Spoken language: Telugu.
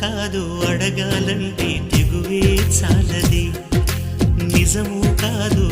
కాదు అడగాలంటే తెగువే చాలది. నిజము కాదు